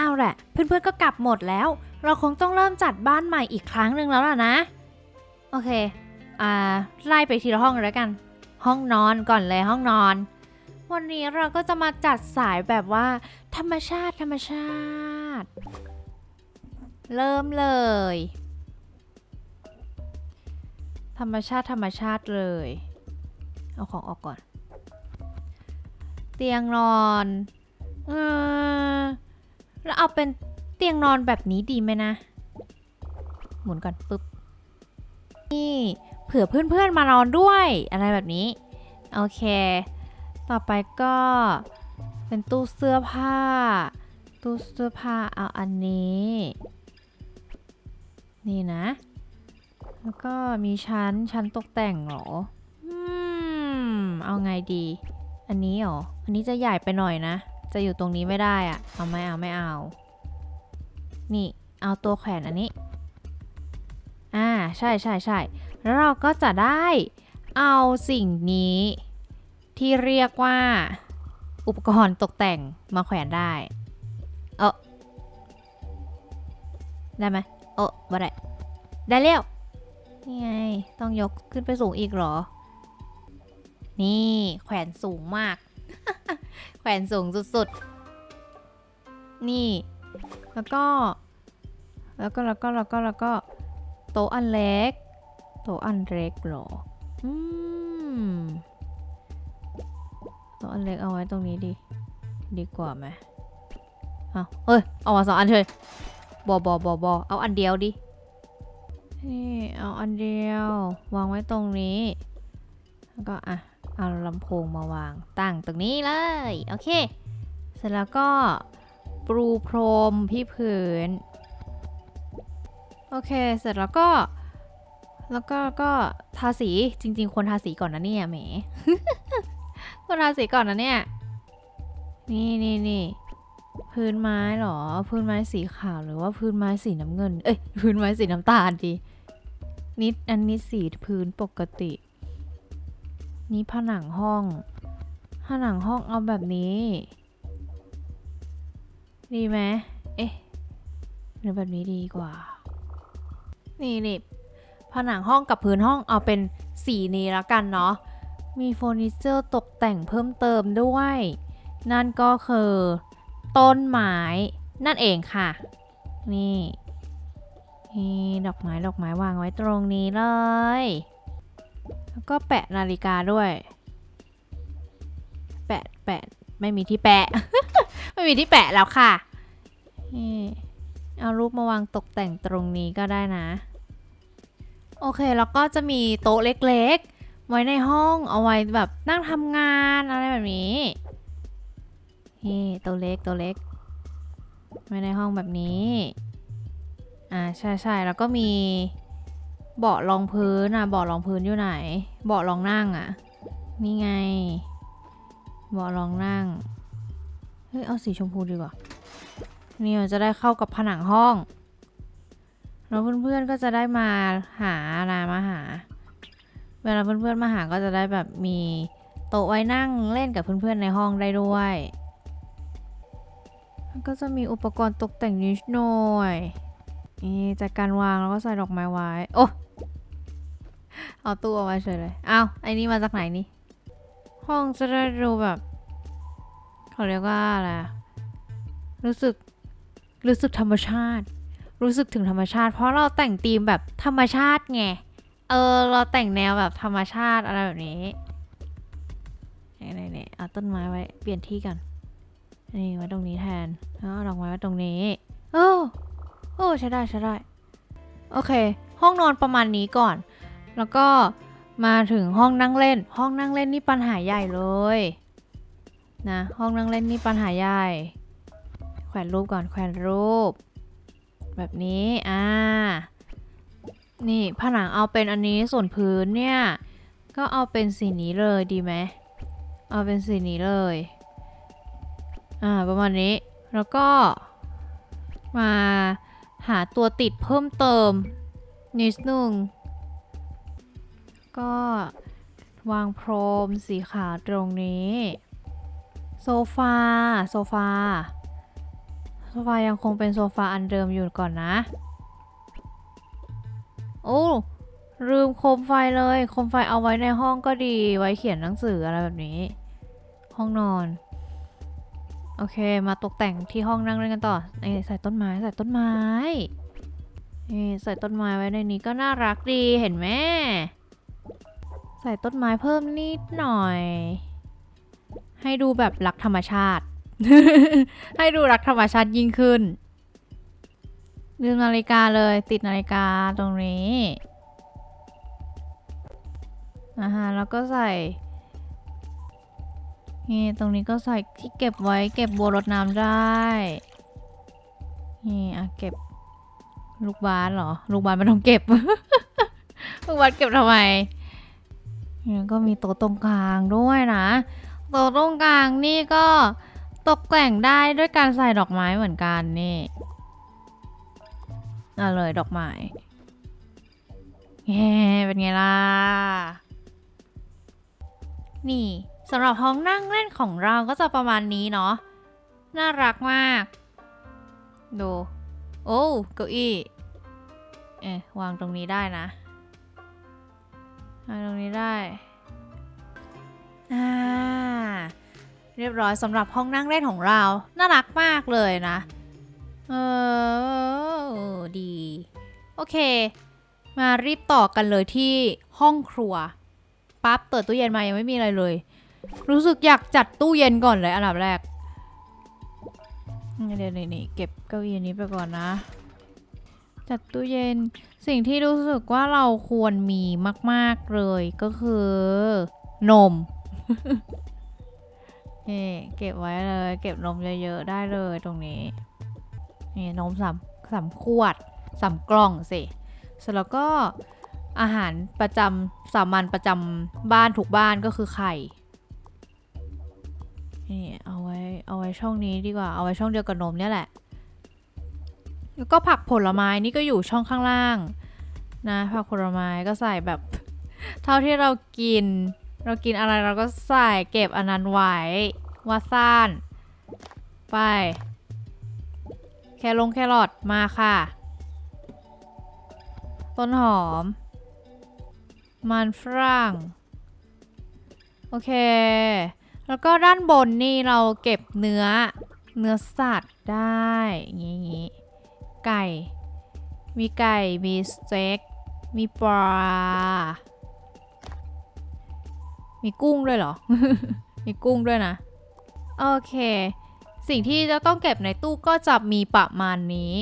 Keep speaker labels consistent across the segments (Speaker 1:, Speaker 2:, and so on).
Speaker 1: เอาแหละ เพื่อนๆก็กลับหมดแล้ว เราคงต้องเริ่มจัดบ้านใหม่อีกครั้งหนึ่งแล้วล่ะนะ โอเค อ่า ไล่ไปทีละห้องเลยแล้วกัน ห้องนอนก่อนเลยห้องนอน วันนี้เราก็จะมาจัดสายแบบว่า ธรรมชาติธรรมชาติ เริ่มเลย ธรรมชาติธรรมชาติเลย เอาของออกก่อน เตียงนอน เออ แล้วเอาเป็นเตียงนอนแบบนี้ดีไหมนะ หมุนก่อนปึ๊บ นี่เผื่อเพื่อนๆมานอนด้วยอะไรแบบนี้ โอเค ต่อไปก็เป็นตู้เสื้อผ้า ตู้เสื้อผ้าเอาอันนี้ นี่นะ แล้วก็มีชั้นชั้นตกแต่งหรอ อืม เอาไงดี อันนี้หรอ อันนี้จะใหญ่ไปหน่อยนะ จะอยู่ตรงนี้ไม่ได้อะเอาไม่เอาไม่เอา นี่เอาตัวแขวนอันนี้ อ่าใช่ใช่ใช่แล้วเราก็จะได้เอาสิ่งนี้ที่เรียกว่า อุปกรณ์ตกแต่งมาแขวนได้ เออได้ไหมเออบ่ได้ ได้แล้วนี่ไง ต้องยกขึ้นไปสูงอีกเหรอ นี่แขวนสูงมาก วนสูงสุดๆ นี่ แล้วก็ แล้วก็แล้วก็แล้วก็แล้วก็โต๊ะอันเล็ก โต๊ะอันเล็กหรอ อืม โต๊ะอันเล็กเอาไว้ตรงนี้ดี ดีกว่าไหมเอาเอ้ย เอามาสองอันเฉยบอบอบอบอเอาอันเดียวดิ นี่ เอาอันเดียว วางไว้ตรงนี้ แล้วก็อะ เอาลำโพงมาวางตั้งตรงนี้เลย โอเค เสร็จแล้วก็ปรูพรมพี่พื้น โอเคเสร็จแล้วก็ แล้วก็ก็ทาสีจริง ๆ ควรทาสีก่อนนะเนี่ยแหมควรทาสีก่อนนะเนี่ย นี่นี่นี่พื้นไม้เหรอ พื้นไม้สีขาวหรือว่าพื้นไม้สีน้ำเงิน เอ้ยพื้นไม้สีน้ำตาลดีนิดอันนี้สีพื้นปกติ นี่ผนังห้อง ผนังห้องเอาแบบนี้ ดีไหมเอ๊ะหรือแบบนี้ดีกว่า นี่นี่ผนังห้องกับพื้นห้องเอาเป็นสีนี้แล้วกันเนาะ มีเฟอร์นิเจอร์ตกแต่งเพิ่มเติมด้วย นั่นก็คือ ต้นไม้นั่นเองค่ะ นี่นี่ดอกไม้ดอกไม้วางไว้ตรงนี้เลย แล้วก็แปะนาฬิกาด้วย แปะแปะไม่มีที่แปะ ไม่มีที่แปะแล้วค่ะนี่เอารูปมาวางตกแต่งตรงนี้ก็ได้นะ โอเค แล้วก็จะมีโต๊ะเล็กๆ ไว้ในห้องเอาไว้แบบนั่งทำงานอะไรแบบนี้นี่โต๊ะเล็กโต๊ะเล็ก ไว้ในห้องแบบนี้ อ่าใช่ใช่แล้วก็มี เบาะรองพื้นอะเบาะรองพื้นอยู่ไหน เบาะรองนั่งอะนี่ไง เบาะรองนั่ง เฮ้ย เอาสีชมพูดีกว่า นี่มันจะได้เข้ากับผนังห้องแล้วเพื่อนๆก็จะได้มาหาอะไรมาหา เวลาเพื่อนๆมาหาก็จะได้แบบมีโต๊ะไว้นั่งเล่นกับเพื่อนๆในห้องได้ด้วยแล้วก็จะมีอุปกรณ์ตกแต่งนิดหน่อย นี่จากการวางแล้วก็ใส่ดอกไม้ไว้โอ้เอาตู้เอาไว้เฉยเลยเอาไอ้นี่มาจากไหนนี่ ห้องจะได้ดูแบบเขาเรียกว่าอะไรรู้สึกรู้สึกธรรมชาติ รู้สึกถึงธรรมชาติ เพราะเราแต่งธีมแบบธรรมชาติไงเออเราแต่งแนวแบบธรรมชาติอะไรแบบนี้นี่ๆเอาต้นไม้ไว้เปลี่ยนที่กันนี่ไว้ตรงนี้แทนแล้วเอาดอกไม้ไว้ตรงนี้โอ้ อ้ใช้ได้ใช้ได้ โอเค ห้องนอนประมาณนี้ก่อน แล้วก็มาถึงห้องนั่งเล่น ห้องนั่งเล่นนี่ปัญหาใหญ่เลยนะห้องนั่งเล่นนี่ปัญหาใหญ่ แขวนรูปก่อนแขวนรูป แบบนี้อ่านี่ผนังเอาเป็นอันนี้ส่วนพื้นเนี่ย ก็เอาเป็นสีนี้เลยดีไหมเอาเป็นสีนี้เลยอ่าประมาณนี้แล้วก็มา หาตัวติดเพิ่มเติมนิดนึงก็วางพรมสีขาวตรงนี้ โซฟา โซฟา โซฟายังคงเป็นโซฟาอันเดิมอยู่ก่อนนะ โอ้ลืมโคมไฟเลย โคมไฟเอาไว้ในห้องก็ดี ไว้เขียนหนังสืออะไรแบบนี้ ห้องนอน โอเค มาตกแต่งที่ห้องนั่งเล่นกันต่อเอ้ยใส่ต้นไม้ใส่ต้นไม้เอ้ยใส่ต้นไม้ไว้ในนี้ก็น่ารักดีเห็นไหมใส่ต้นไม้เพิ่มนิดหน่อย ให้ดูแบบรักธรรมชาติ ให้ดูรักธรรมชาติยิ่งขึ้นลืมนาฬิกาเลยติดนาฬิกาตรงนี้อ่าฮะแล้วก็ใส่ นี่ตรงนี้ก็ใส่ที่เก็บไว้เก็บบัวรดน้ำได้ นี่อะเก็บลูกบาสเหรอ ลูกบาสไม่ต้องเก็บ ลูกบาสเก็บทำไมนี่ก็มีโต๊ะตรงกลางด้วยนะโต๊ะตรงกลางนี่ก็ตกแต่งได้ด้วยการใส่ดอกไม้เหมือนกันนี่เอาเลยดอกไม้เย้เป็นไงล่ะ นี่ สำหรับห้องนั่งเล่นของเราก็จะประมาณนี้เนาะ น่ารักมาก ดู โอ้เก้าอี้ เอ๊ะวางตรงนี้ได้นะ วางตรงนี้ได้ อ่า เรียบร้อยสำหรับห้องนั่งเล่นของเรา น่ารักมากเลยนะ เออ ดี โอเค มารีบต่อกันเลยที่ห้องครัวปั๊บเปิดตู้เย็นมายังไม่มีอะไรเลย รู้สึกอยากจัดตู้เย็นก่อนเลยอันดับแรก เดี๋ยวนี่เก็บเก้าอี้นี้ไปก่อนนะ จัดตู้เย็น สิ่งที่รู้สึกว่าเราควรมีมาก ๆเลยก็คือ นมนี่เก็บไว้เลย เก็บนมเยอะๆได้เลยตรงนี้นี่นมสามสามขวดสามกล่องสิเสร็จแล้วก็อาหารประจำสามัญประจำบ้านทุกบ้านก็คือไข่ นี่เอาไว้เอาไว้ช่องนี้ดีกว่า เอาไว้ช่องเดียวกับนมเนี่ยแหละ แล้วก็ผักผลไม้นี่ก็อยู่ช่องข้างล่าง นะ ผักผลไม้ก็ใส่แบบ เท่าที่เรากิน เรากินอะไรเราก็ใส่เก็บอันนั้นไว้ว่าซ่าน ไป แคลงแครอทมาค่ะ ต้นหอม มันฝรั่ง โอเค แล้วก็ด้านบนนี่เราเก็บเนื้อเนื้อสัตว์ได้อย่างงี้ไก่ มีไก่ มีสเต็ก มีปลา มีกุ้งด้วยเหรอ มีกุ้งด้วยนะ โอเค สิ่งที่จะต้องเก็บในตู้ก็จะมีประมาณนี้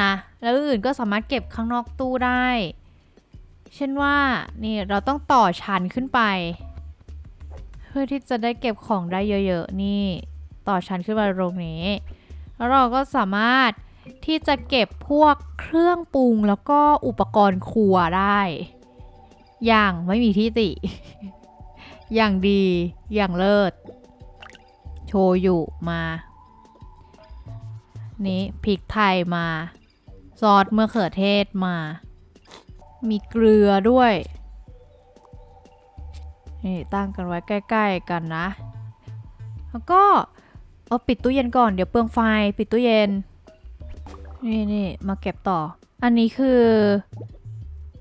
Speaker 1: นะ แล้วอื่นก็สามารถเก็บข้างนอกตู้ได้ เช่นว่า นี่เราต้องต่อชั้นขึ้นไป พื่อที่จะได้เก็บของได้เยอะๆนี่ ต่อชั้นขึ้นมาตรงนี้ แล้วเราก็สามารถที่จะเก็บพวกเครื่องปรุงแล้วก็อุปกรณ์ครัวได้ อย่างไม่มีที่ติ อย่างดีอย่างเลิศ โชยุมา นี้พริกไทยมา ซอสมะเขือเทศมา มีเกลือด้วย นี่ตั้งกันไว้ใกล้ ๆ กันนะ แล้วก็เอาปิดตู้เย็นก่อนเดี๋ยวเปลืองไฟปิดตู้เย็น นี่นี่มาเก็บต่อ อันนี้คือ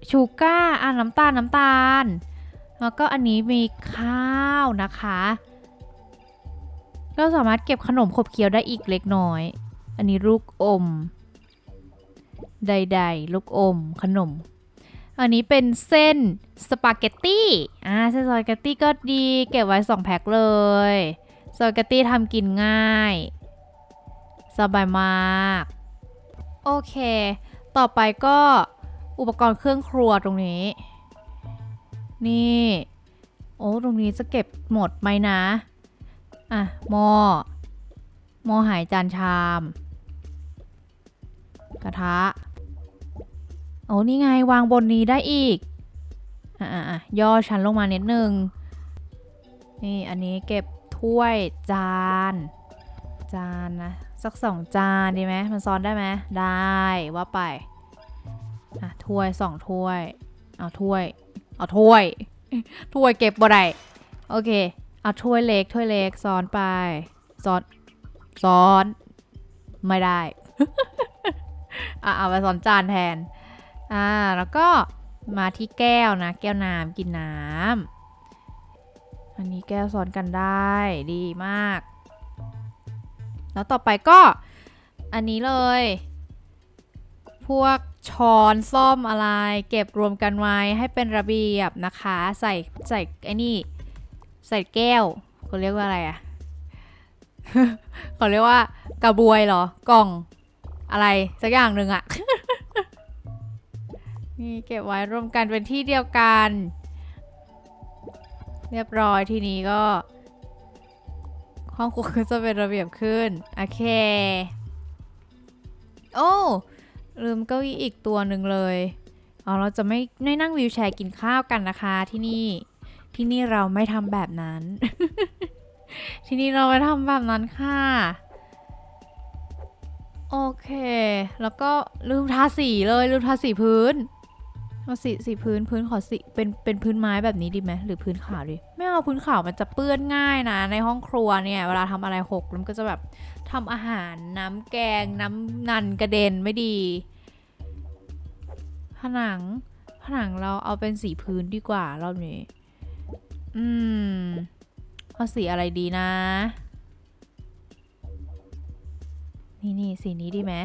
Speaker 1: ชูก้าร์อ่าน้ำตาลน้ำตาล แล้วก็อันนี้มีข้าวนะคะ ก็สามารถเก็บขนมขบเคี้ยวได้อีกเล็กน้อย อันนี้ลูกอม ใดๆ ลูกอมขนม อันนี้เป็นเส้นสปาเกตตี้อ่าเส้นสปาเกตตี้ก็ดีเก็บไว้ 2 แพ็คเลยสปาเกตตี้ทำกินง่าย สบายมาก โอเค ต่อไปก็อุปกรณ์เครื่องครัวตรงนี้ นี่ โอ้ตรงนี้จะเก็บหมดไหมนะ อะหม้อหม้อหายจานชาม กระทะ อ้นี่ไงวางบนนี้ได้อีกอะอะอะย่อชั้นลงมานิดนึง นี่อันนี้เก็บถ้วยจาน จานนะสักสองจานดีไหมมันซ้อนได้ไหมได้ว่าไป อะถ้วยสองถ้วย เอาถ้วย เอาถ้วย ถ้วยเก็บบ่ได้โอเค เอาถ้วยเล็กถ้วยเล็กซ้อนไปซ้อนซ้อน ไม่ได้ อะเอาไปซ้อนจานแทน อ่าแล้วก็มาที่แก้วนะ แก้วน้ำกินน้ำอันนี้แก้วซ้อนกันได้ดีมาก แล้วต่อไปก็อันนี้เลย พวกช้อนซ่อมอะไร เก็บรวมกันไว้ให้เป็นระเบียบนะคะ ใส่ใส่ไอ้นี่ ใส่แก้วเขาเรียกว่าอะไรอะเขาเรียกว่ากระบวยเหรอ กล่องอะไรสักอย่างหนึ่งอะ นี่เก็บไว้รวมกันเป็นที่เดียวกัน เรียบร้อยทีนี้ก็ห้องครัวก็จะเป็นระเบียบขึ้น โอเค โอ้ลืมเก้าอี้อีกตัวหนึ่งเลยอ๋อเราจะไม่ไม่นั่งวิวแชร์กินข้าวกันนะคะที่นี่ที่นี่เราไม่ทำแบบนั้น ที่นี่เราไม่ทำแบบนั้นค่ะ โอเค แล้วก็ลืมทาสีเลย ลืมทาสีพื้น เอาสีสีพื้นพื้นขอสีเป็นเป็นพื้นไม้แบบนี้ดีไหมหรือพื้นขาวดีไม่เอาพื้นขาวมันจะเปื้อนง่ายนะ ในห้องครัวเนี่ยเวลาทำอะไรหกมันก็จะแบบทำอาหารน้ำแกงน้ำนันกระเด็นไม่ดี ผนัง ผนังเราเอาเป็นสีพื้นดีกว่ารอบนี้ อืม เอาสีอะไรดีนะ นี่นี่สีนี้ดีไหม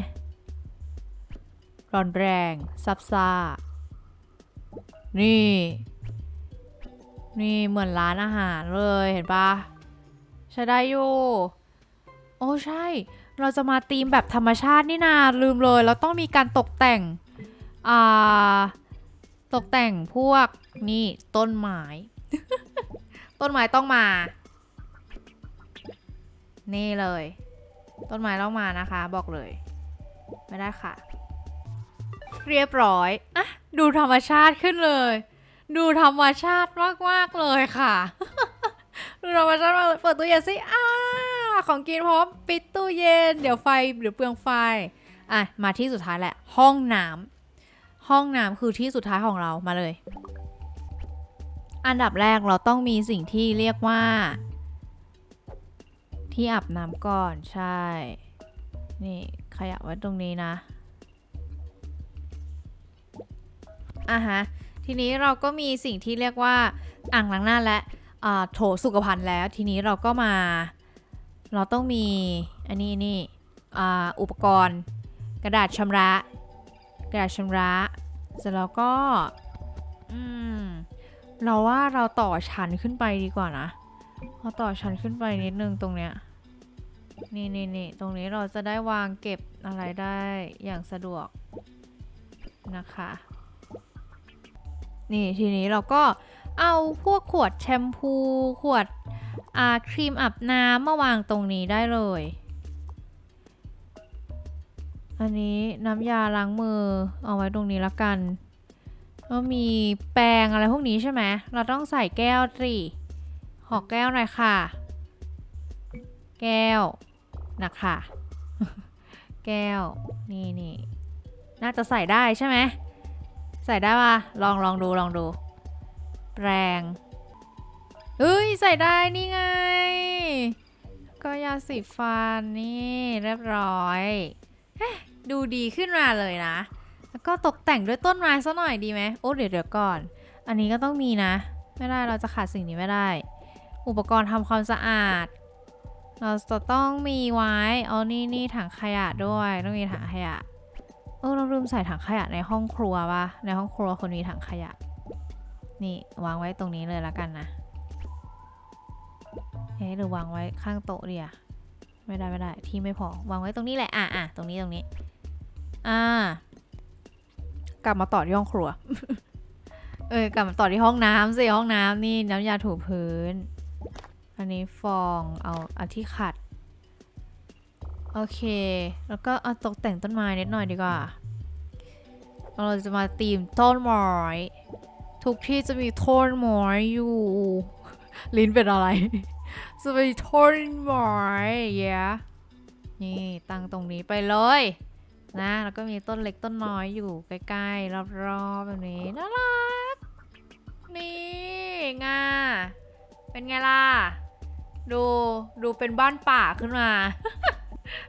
Speaker 1: ร้อนแรงซับซ่า นี่ นี่เหมือนร้านอาหารเลยเห็นปะใช้ได้อยู่ โอ้ใช่ เราจะมาธีมแบบธรรมชาตินี่นาลืมเลยเราต้องมีการตกแต่ง อ่า ตกแต่งพวกนี่ต้นไม้ ต้นไม้ต้องมา นี่เลย ต้นไม้ต้องมานะคะ บอกเลย ไม่ได้ค่ะ เรียบร้อยอะดูธรรมชาติขึ้นเลย ดูธรรมชาติมากๆเลยค่ะ ดูธรรมชาติมากเลยเปิดตู้เย็นสิอ้าของกินพร้อมปิดตู้เย็น เดี๋ยวไฟเดี๋ยวเปลืองไฟอะมาที่สุดท้ายแหละ ห้องน้ำห้องน้ำคือที่สุดท้ายของเรามาเลย อันดับแรกเราต้องมีสิ่งที่เรียกว่า ที่อาบน้ำก่อนใช่ นี่ขยับไว้ตรงนี้นะ อะฮะ ทีนี้เราก็มีสิ่งที่เรียกว่าอ่างล้างหน้าและโถสุขภัณฑ์แล้ว ทีนี้เราก็มา เราต้องมีอันนี้นี่อ,อุปกรณ์ กระดาษชำระ กระดาษชำระ เสร็จแล้วก็เราว่าเราต่อชั้นขึ้นไปดีกว่านะเราต่อชั้นขึ้นไปนิดนึงตรงเนี้ยนี่นี่นี่ตรงนี้เราจะได้วางเก็บอะไรได้อย่างสะดวกนะคะ นี่ทีนี้เราก็เอาพวกขวดแชมพู ขวดครีมอาบน้ำมาวางตรงนี้ได้เลย อันนี้น้ำยาล้างมือเอาไว้ตรงนี้ละกันก็มีแปรงอะไรพวกนี้ใช่ไหม เราต้องใส่แก้วสิขอแก้วหน่อยค่ะ แก้วนะคะแก้ว นี่นี่น่าจะใส่ได้ใช่ไหม ใส่ได้ปะลองลองดูลองดูแปรงเอ้ย ใส่ได้นี่ไง ก็ยาสีฟันนี่เรียบร้อยเอ๊ะดูดีขึ้นมาเลยนะ แล้วก็ตกแต่งด้วยต้นไม้ซะหน่อยดีไหมโอ้เดี๋ยวเดี๋ยวก่อน อันนี้ก็ต้องมีนะ ไม่ได้เราจะขาดสิ่งนี้ไม่ได้ อุปกรณ์ทำความสะอาด เราจะต้องมีไว้ เอานี่นี่ถังขยะด้วย ต้องมีถังขยะ เออเราลืมใส่ถังขยะในห้องครัวปะในห้องครัวคนมีถังขยะ นี่วางไว้ตรงนี้เลยละกันนะเอ๊ะหรือวางไว้ข้างโต๊ะเดียไม่ได้ไม่ได้ที่ไม่พอวางไว้ตรงนี้แหละอะอะตรงนี้ตรงนี้ อ่า กลับมาต่อที่ห้องครัว เออกลับมาต่อที่ห้องน้ำสิห้องน้ำนี่น้ำยาถูพื้น อันนี้ฟองเอาอันที่ขัด โอเค แล้วก็เอาตกแต่งต้นไม้นิดหน่อยดีกว่า เราจะมาตีมต้นไม้ทุกที่จะมีต้นไม้อยู่ ลิ้นเป็นอะไร จะมีต้นไม้เย้นี่ตั้งตรงนี้ไปเลยนะ แล้วก็มีต้นเล็กต้นน้อยอยู่ใกล้ๆ รอบๆแบบนี้น่ารัก นี่งาเป็นไงล่ะ ดูดูเป็นบ้านป่าขึ้นมา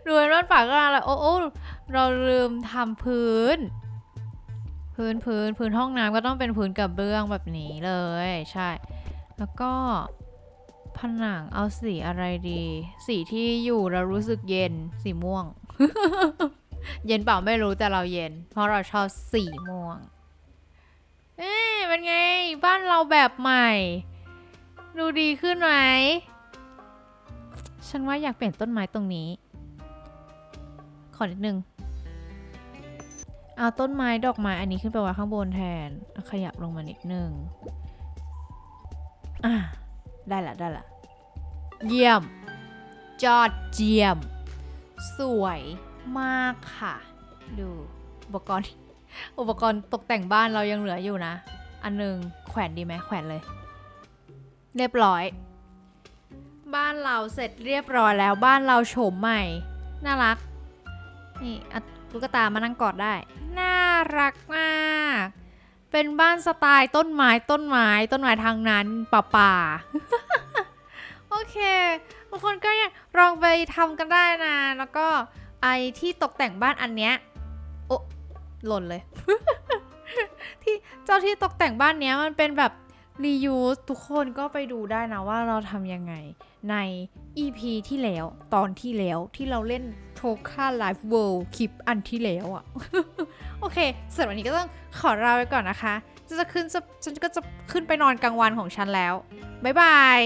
Speaker 1: ดูเป็นบ้านป่าก็อะไรโอ้โอ้เราลืมทำพื้น พื้นพื้นพื้นห้องน้ำก็ต้องเป็นพื้นกับเบื้องแบบนี้เลยใช่ แล้วก็ผนังเอาสีอะไรดี สีที่อยู่เรารู้สึกเย็นสีม่วง เย็นเปล่าไม่รู้แต่เราเย็น เพราะเราชอบสีม่วง เอ๊ะเป็นไงบ้านเราแบบใหม่ ดูดีขึ้นไหมฉันว่าอยากเปลี่ยนต้นไม้ตรงนี้ ขอนิดนึง เอาต้นไม้ดอกไม้อันนี้ขึ้นไปไว้ข้างบนแทน ขยับลงมานิดนึง อะ ได้ละได้ละ เยี่ยม จอดเจียม สวยมากค่ะ ดูอุปกรณ์ อุปกรณ์ตกแต่งบ้านเรายังเหลืออยู่นะ อันหนึงแขวนดีไหมแขวนเลย เรียบร้อย บ้านเราเสร็จเรียบร้อยแล้วบ้านเราโฉมใหม่ น่ารัก นี่อาตุ๊กตามานั่งกอดได้ น่ารักมาก เป็นบ้านสไตล์ต้นไม้ต้นไม้ต้นไม้ทางนั้นป่าป่าๆโอเคทุกคนก็ลองไปทำกันได้นะ แล้วก็ไอที่ตกแต่งบ้านอันเนี้ยโอ้หล่นเลย ที่เจ้าที่ตกแต่งบ้านเนี้ยมันเป็นแบบ reuse ทุกคนก็ไปดูได้นะว่าเราทำยังไงใน EP ที่แล้วตอนที่แล้วที่เราเล่น โทค a Live World คลิปอันที่แล้วอะโอเคสำหรับวันนี้ก็ต้องขอลาไปก่อนนะคะจะจะขึ้นจะฉันก็จะขึ้นไปนอนกลางวันของฉันแล้ว บ๊ายบาย